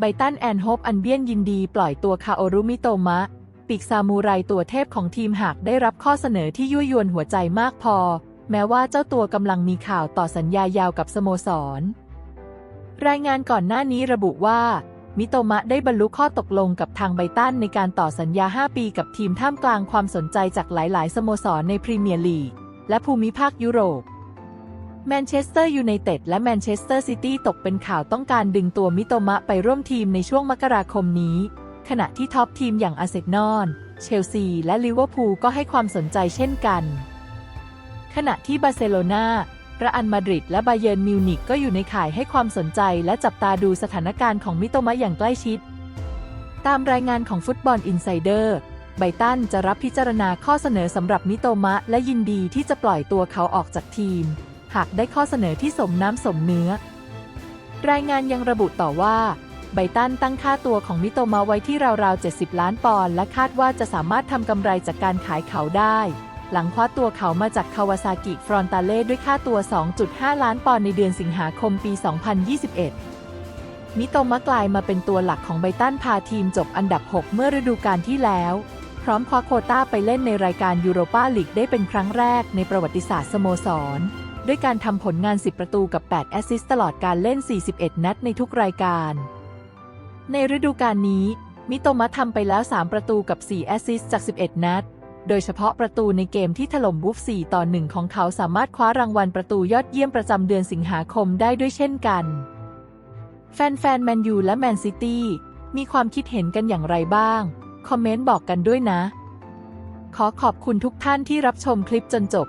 ไบตันแอนโฮปอันเบียนยินดีปล่อยตัวคาโอรุมิโตมะ ปีกซามูไรตัวเทพของทีมหากได้รับข้อเสนอที่ยั่วยวนหัวใจมากพอ แม้ว่าเจ้าตัวกำลังมีข่าวต่อสัญญายาวกับสโมสร รายงานก่อนหน้านี้ระบุว่า มิโตมะได้บรรลุข้อตกลงกับทางไบตันในการต่อสัญญา 5 ปีกับทีมท่ามกลางความสนใจจากหลาย ๆ สโมสรในพรีเมียร์ลีกและภูมิภาคยุโรป แมนเชสเตอร์ยูไนเต็ดและแมนเชสเตอร์ซิตี้ตกเป็นข่าวต้องการดึงตัวมิโตมะไปร่วมทีมในช่วงมกราคมนี้ ขณะที่ท็อปทีมอย่างอาร์เซนอล เชลซี และลิเวอร์พูลก็ให้ความสนใจเช่นกัน ขณะที่บาร์เซโลนาเรอัลมาดริดและบาเยิร์นมิวนิกก็อยู่ในข่ายให้ความสนใจและจับตาดูสถานการณ์ของมิโตมะอย่างใกล้ชิด ตามรายงานของฟุตบอลอินไซเดอร์ ไบตันจะรับพิจารณาข้อเสนอสำหรับมิโตมะและยินดีที่จะปล่อยตัวเขาออกจากทีม หากได้ข้อเสนอที่สมน้ำสมเนื้อ รายงานยังระบุต่อว่า ไบตันตั้งค่าตัวของมิโตมะไว้ที่ราวๆ 70 ล้านปอนด์และคาดว่าจะสามารถทำกำไรจากการขายเขาได้ หลังคว้าตัวเขามาจากคาวาซากิฟรอนตาเล่ด้วยค่าตัว 2.5 ล้านปอนด์ในเดือนสิงหาคมปี 2021มิโตมะกลายมาเป็นตัวหลักของไบตันพาทีมจบอันดับ 6 เมื่อฤดูกาลที่แล้ว พร้อมคว้าโคต้าไปเล่นในรายการยูโรปาลีกได้เป็นครั้งแรกในประวัติศาสตร์สโมสร ด้วยการทำผลงาน 10 ประตูกับ 8 แอสซิสต์ตลอดการเล่น 41 นัดในทุกรายการ ในฤดูกาลนี้ มิโตมะทำไปแล้ว 3 ประตูกับ 4 แอสซิสต์จาก 11 นัด โดยเฉพาะประตูในเกมที่ถล่มบูฟ4 ต่อ 1 ของเขาสามารถคว้ารางวัลประตูยอดเยี่ยมประจำเดือนสิงหาคมได้ด้วยเช่นกัน แฟนๆแมนยูและแมนซิตี้มีความคิดเห็นกันอย่างไรบ้าง คอมเมนต์บอกกันด้วยนะ ขอขอบคุณทุกท่านที่รับชมคลิปจนจบ